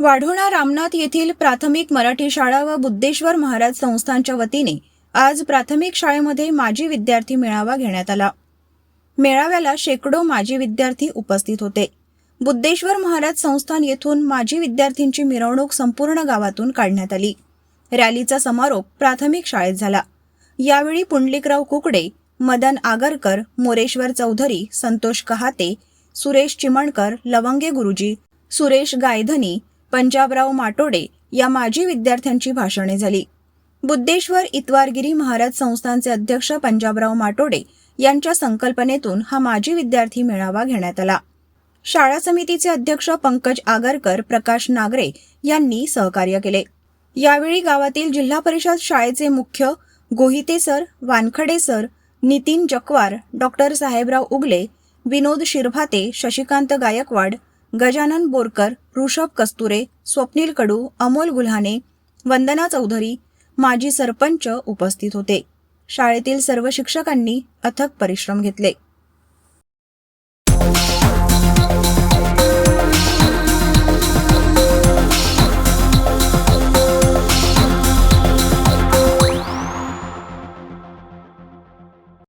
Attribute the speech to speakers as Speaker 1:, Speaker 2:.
Speaker 1: वाढोणा रामनाथ येथील प्राथमिक मराठी शाळा व बुद्धेश्वर महाराज संस्थांच्या वतीने आज प्राथमिक शाळेमध्ये माजी विद्यार्थी मेळावा घेण्यात आला. मेळाव्याला शेकडो माजी विद्यार्थी उपस्थित होते. बुद्धेश्वर महाराज संस्थान येथून माजी विद्यार्थ्यांची मिरवणूक संपूर्ण गावातून काढण्यात आली. रॅलीचा समारोप प्राथमिक शाळेत झाला. यावेळी पुंडलिकराव कुकडे मदन आगरकर मोरेश्वर चौधरी संतोष कहाते सुरेश चिमणकर लवंगे गुरुजी सुरेश गायधनी पंजाबराव माटोडे या माजी विद्यार्थ्यांची भाषणे झाली. बुद्धेश्वर इतवारगिरी महाराज संस्थानचे अध्यक्ष पंजाबराव माटोडे यांच्या संकल्पनेतून हा माजी विद्यार्थी मेळावा घेण्यात आला. शाळा समितीचे अध्यक्ष पंकज आगरकर प्रकाश नागरे यांनी सहकार्य केले. यावेळी गावातील जिल्हा परिषद शाळेचे मुख्य Gohite sir Wankhade sir Nitin Jakwar doctor Sahebrao Ugle Vinod Shirbhate Shashikant Gaikwad Gajanan Borkar Rishabh Kasture Swapnil Kadu Amol Gulhane Vandana Chaudhari माजी सरपंच उपस्थित होते. शाळेतील सर्व शिक्षकांनी अथक परिश्रम घेतले.